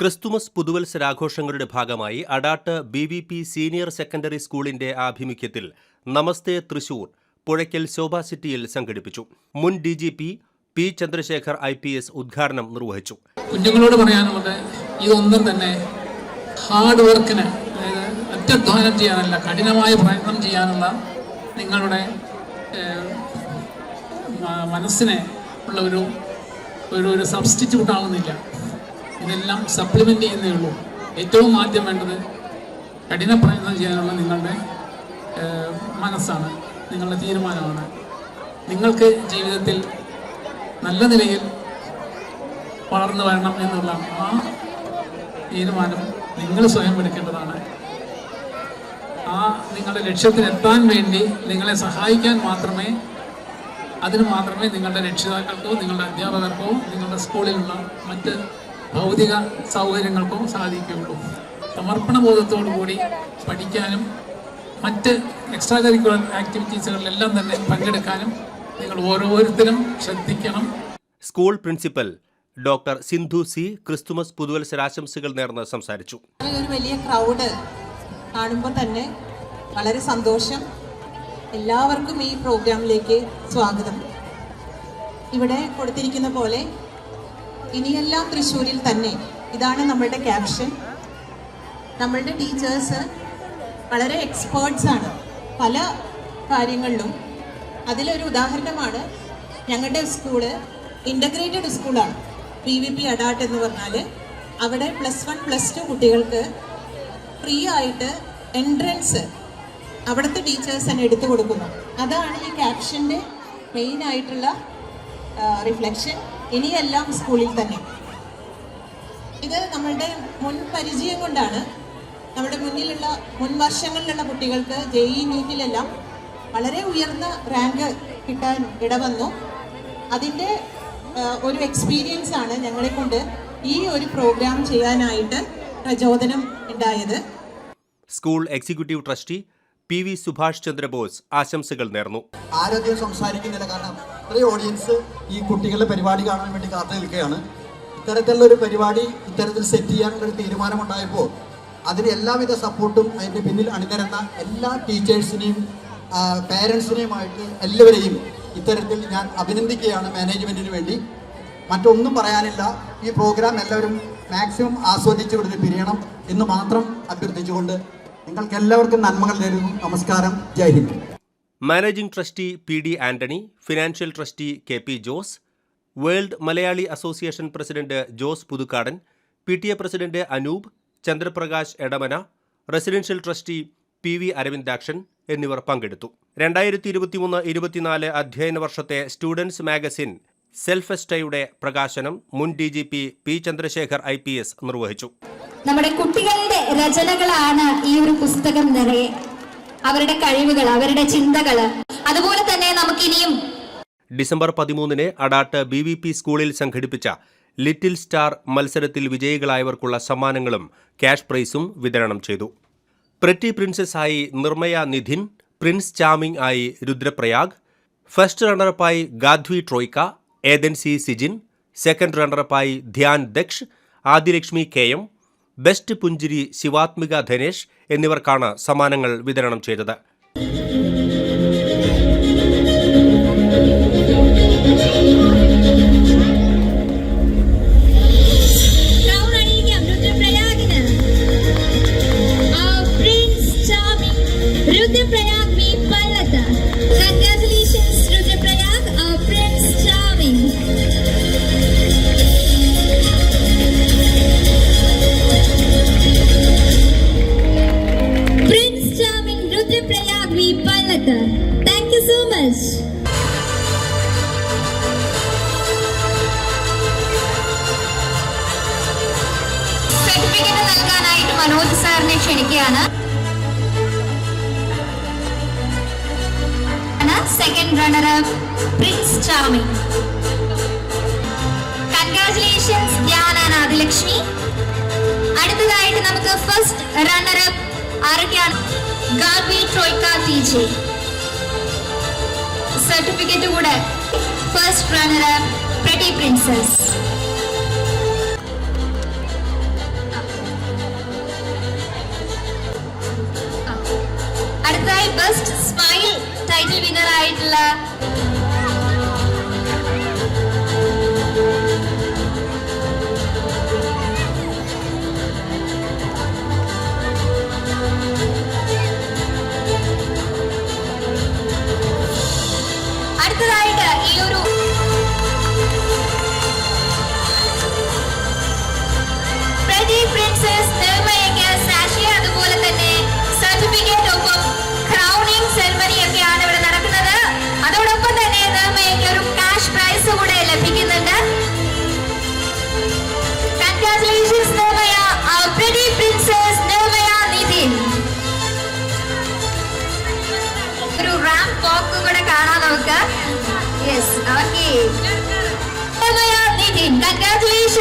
Christmas പുതുവത്സരാഘോഷങ്ങളുടെ ഭാഗമായി Adat B V P senior secondary സ്കൂളിന്റെ ആഭിമുഖ്യത്തിൽ നമസ്തേ തൃശൂർ പുഴയ്ക്കൽ ശോഭ സിറ്റിയിൽ സംഘടിപ്പിച്ചു. മുൻ D G P P Chandrasekhar I P S ഉദ്ഘാടനം നിർവഹിച്ചു. കുഞ്ഞുങ്ങളോട് പറയാനുള്ളത് ഇതൊന്നും തന്നെ ഹാർഡ് വർക്കിന് അതായത് അത്യധ്വാനം ചെയ്യാനല്ല കഠിനമായ പ്രയത്നം ചെയ്യാനുള്ള നിങ്ങളുടെ മനസ്സിനെ ഉള്ള ഒരു ഒരു സബ്സ്റ്റിറ്റ്യൂട്ട് ആവുന്നില്ല. ഇതെല്ലാം സപ്ലിമെന്റ് ചെയ്യുന്നേ ഉള്ളൂ. ഏറ്റവും ആദ്യം വേണ്ടത് കഠിന പ്രയത്നം ചെയ്യാനുള്ള നിങ്ങളുടെ മനസ്സാണ് നിങ്ങളുടെ തീരുമാനമാണ്. നിങ്ങൾക്ക് ജീവിതത്തിൽ നല്ല നിലയിൽ വളർന്നു വരണം എന്നുള്ള ആ തീരുമാനം നിങ്ങൾ സ്വയം എടുക്കേണ്ടതാണ്. ആ നിങ്ങളുടെ ലക്ഷ്യത്തിലെത്താൻ വേണ്ടി നിങ്ങളെ സഹായിക്കാൻ മാത്രമേ അതിന് മാത്രമേ നിങ്ങളുടെ രക്ഷിതാക്കൾക്കോ നിങ്ങളുടെ അധ്യാപകർക്കോ നിങ്ങളുടെ സ്കൂളിലുള്ള മറ്റ് ഭൗതിക സൗകര്യങ്ങൾക്കോ സാധിക്കുകയുള്ളൂ സമർപ്പണ ബോധത്തോടു കൂടി പഠിക്കാനും മറ്റ് എക്സ്ട്രാ കരിക്കുലർ ആക്ടിവിറ്റീസുകളിലെല്ലാം തന്നെ പങ്കെടുക്കാനും നിങ്ങൾ ഓരോരുത്തരും ശ്രദ്ധിക്കണം. School principal doctor Sindhu C Christmas പുതുവത്സരാശംസകൾ നേർന്ന് സംസാരിച്ചു. ഒരു വലിയ ക്രൗഡ് കാണുമ്പോൾ തന്നെ വളരെ സന്തോഷം. എല്ലാവർക്കും ഈ പ്രോഗ്രാമിലേക്ക് സ്വാഗതം. ഇവിടെ കൊടുത്തിരിക്കുന്ന പോലെ ഇനിയെല്ലാം തൃശ്ശൂരിൽ തന്നെ. ഇതാണ് നമ്മളുടെ ക്യാപ്ഷൻ നമ്മളുടെ ടീച്ചേഴ്സ് വളരെ എക്സ്പേർട്സ് ആണ്. പല കാര്യങ്ങളിലും അതിലൊരു ഉദാഹരണമാണ് ഞങ്ങളുടെ സ്കൂൾ ഇന്റഗ്രേറ്റഡ് സ്കൂളാണ് പി വി പി അഡാട്ട് എന്ന് പറഞ്ഞാൽ അവിടെ പ്ലസ് വൺ പ്ലസ് ടു കുട്ടികൾക്ക് ഫ്രീ ആയിട്ട് എൻട്രൻസ് അവിടുത്തെ ടീച്ചേഴ്സ് തന്നെ എടുത്തു കൊടുക്കുന്നു. അതാണ് ഈ ക്യാപ്ഷന്റെ മെയിൻ ആയിട്ടുള്ള റിഫ്ലക്ഷൻ ഇനിയെല്ലാം സ്കൂളിൽ തന്നെ. ഇത് നമ്മളുടെ മുൻ പരിചയം കൊണ്ടാണ് നമ്മുടെ മുന്നിലുള്ള മുൻ വർഷങ്ങളിലുള്ള കുട്ടികൾക്ക് ജെ ഇ നീറ്റിലെല്ലാം വളരെ ഉയർന്ന റാങ്ക് കിട്ടാൻ ഇടവന്നു. അതിന്റെ ഒരു എക്സ്പീരിയൻസ് ആണ് ഞങ്ങളെ കൊണ്ട് ഈ ഒരു പ്രോഗ്രാം ചെയ്യാനായിട്ട് പ്രചോദനം ഉണ്ടായത്. School executive trustee P V Subhash Chandrabose ആശംസകൾ നേർന്നു. ആരോഗ്യം സംസാരിക്കുന്നില്ല കാരണം ഇത്രയും ഓഡിയൻസ് ഈ കുട്ടികളുടെ പരിപാടി കാണാൻ വേണ്ടി കാത്തു നിൽക്കുകയാണ്. ഇത്തരത്തിലുള്ള ഒരു പരിപാടി ഇത്തരത്തിൽ സെറ്റ് ചെയ്യാനുള്ള തീരുമാനമുണ്ടായപ്പോൾ അതിന് എല്ലാവിധ സപ്പോർട്ടും അതിന്റെ പിന്നിൽ അണിനിരന്ന എല്ലാ ടീച്ചേഴ്സിനെയും പേരൻസിനെയുമായിട്ട് എല്ലാവരെയും ഇത്തരത്തിൽ ഞാൻ അഭിനന്ദിക്കുകയാണ് മാനേജ്മെന്റിന് വേണ്ടി. മറ്റൊന്നും പറയാനില്ല. ഈ പ്രോഗ്രാം എല്ലാവരും മാക്സിമം ആസ്വദിച്ച് ഇവിടുന്ന് പിരിയണം എന്ന് മാത്രം അഭ്യർത്ഥിച്ചുകൊണ്ട് നിങ്ങൾക്ക് എല്ലാവർക്കും നന്മകൾ നേരുന്നു. നമസ്കാരം. Jai Hind. Managing trustee P D Antony financial trustee K P Jose world Malayali association president Jose Puthukkadan P T A president Anoop Chandraprakash Edamana residential trustee P V Aravindakshan എന്നിവർ പങ്കെടുത്തു. രണ്ടായിരത്തി ഇരുപത്തിമൂന്ന് ഇരുപത്തിനാല് അധ്യയന വർഷത്തെ സ്റ്റുഡൻസ് മാഗസിൻ സെൽഫ് എസ്റ്റയുടെ പ്രകാശനം മുൻ D G P P Chandrasekhar I P S നിർവഹിച്ചു. നമ്മുടെ കുട്ടികളുടെ രചനകളാണ് ഈ ഒരു പുസ്തകം നിറയെ. അവരുടെ കഴിവുകൾ അവരുടെ ചിന്തകൾ. അതുപോലെ തന്നെ നമുക്കിനിയും ഡിസംബർ പതിമൂന്നിന് അടാട്ട് ബി വി പി സ്കൂളിൽ സംഘടിപ്പിച്ച ലിറ്റിൽ സ്റ്റാർ മത്സരത്തിൽ വിജയികളായവർക്കുള്ള സമ്മാനങ്ങളും ക്യാഷ് പ്രൈസും വിതരണം ചെയ്തു. പ്രിറ്റി പ്രിൻസസ് ആയി നിർമ്മയ നിധിൻ പ്രിൻസ് ചാമിംഗ് ആയി രുദ്രപ്രയാഗ് ഫസ്റ്റ് റണ്ണറപ്പായി ഗാധ്വി ട്രോയ്ക്ക ഏതൻസി Sijin second റണ്ണറപ്പായി Dhyan Daksh Adilakshmi K M best പുഞ്ചിരി ശിവാത്മിക ധനേഷ് എന്നിവർക്കാണ് സമ്മാനങ്ങൾ വിതരണം ചെയ്തത് മനോജ് സാറിനെ ക്ഷണിക്കുകയാണ്. Second runner prince charming. ഞാൻ ധ്യാന നാദലക്ഷ്മി അടുത്തതായിട്ട് നമുക്ക് ഫസ്റ്റ് റണ്ണർ ആരൊക്കെയാണ്? ഗാബി ട്രോയ്ക്ക ടി ജെ സർട്ടിഫിക്കറ്റ് കൂടെ first runner princess best smile title winner ആയിട്ടുള്ള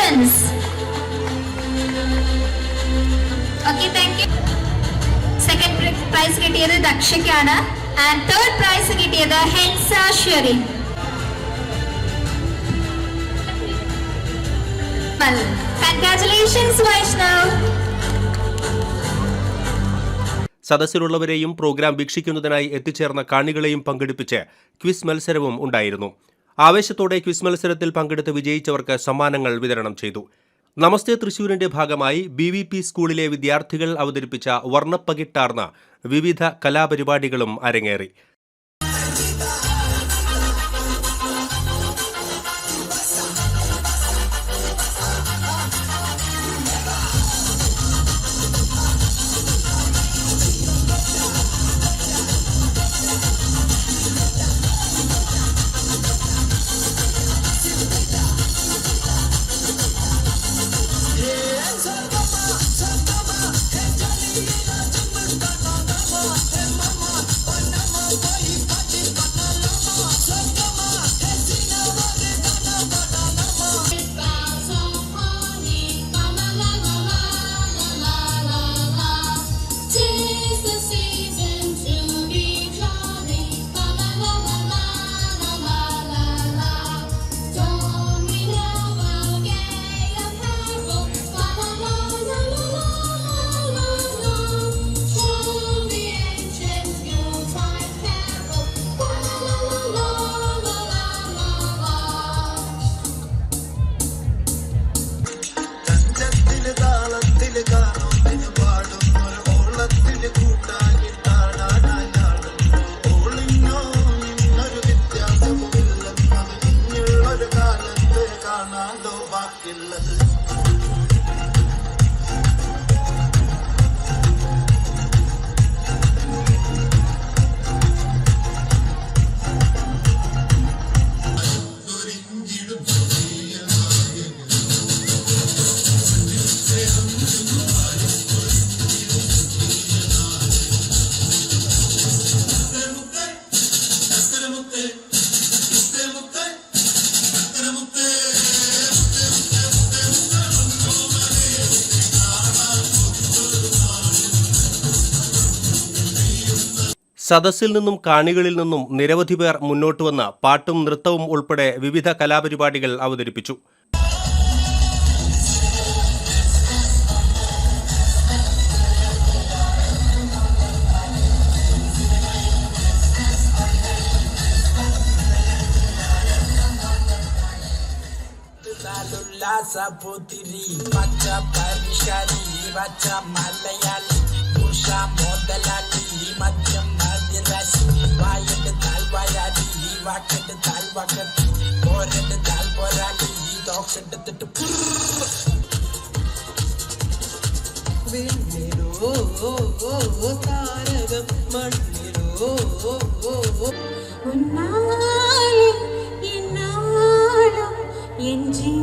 congratulations Okay, thank you. Second prize കിട്ടിയത് ദക്ഷയ്ക്കാണ്. ആൻഡ് തേർഡ് പ്രൈസ് കിട്ടിയത് ഹെൻസ ഷെറിൻ. കൺഗ്രാറ്റുലേഷൻസ് വൈഷ്ണവ് സദസ്സിലുള്ളവരെയും പ്രോഗ്രാം വീക്ഷിക്കുന്നതിനായി എത്തിച്ചേർന്ന കാണികളെയും പങ്കെടുപ്പിച്ച് ക്വിസ് മത്സരവും ഉണ്ടായിരുന്നു. ആവേശത്തോടെ ക്വിസ് മത്സരത്തിൽ പങ്കെടുത്ത് വിജയിച്ചവർക്ക് സമ്മാനങ്ങൾ വിതരണം ചെയ്തു. നമസ്തേ തൃശൂരിന്റെ ഭാഗമായി ബി വി പി സ്കൂളിലെ വിദ്യാർത്ഥികൾ അവതരിപ്പിച്ച വർണപ്പകിട്ടാർന്ന വിവിധ കലാപരിപാടികളും അരങ്ങേറി. സദസ്സിൽ നിന്നും കാണികളിൽ നിന്നും നിരവധി പേർ മുന്നോട്ട് വന്ന് പാട്ടും നൃത്തവും ഉൾപ്പെടെ വിവിധ കലാപരിപാടികൾ അവതരിപ്പിച്ചു. മലയാളി മോദലാലി മദ്യം രാശി വായട്ട് താൽവായാടി ഈ വാക്കട്ട് താൽവാക്കത്ത് പോരട്ട് താൽപോരാടി ഈ ഡോക്സ് എടുത്തിട്ട് വിണ്ണിലോ താരകം മണ്ണിലോ ഉന്നാലും എന്നാലും എൻ ജീ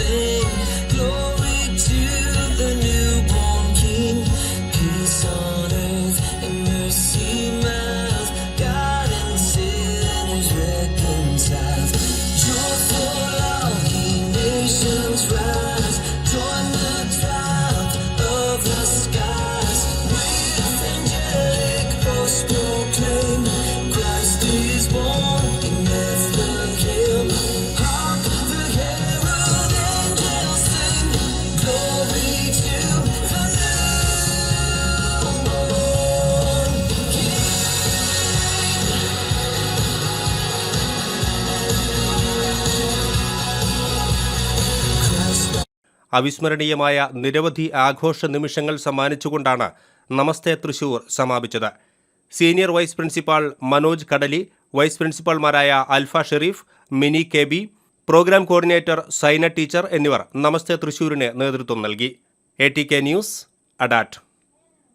say അവിസ്മരണീയമായ നിരവധി ആഘോഷ നിമിഷങ്ങൾ സമ്മാനിച്ചുകൊണ്ടാണ് നമസ്തേ തൃശൂർ സമാപിച്ചത്. Senior vice principal Manoj Kadali vice പ്രിൻസിപ്പാൾമാരായ Alfa Sherif Mini K B program coordinator Saina teacher എന്നിവർ നമസ്തേ തൃശൂരിന് നേതൃത്വം നൽകി. A T K news Adat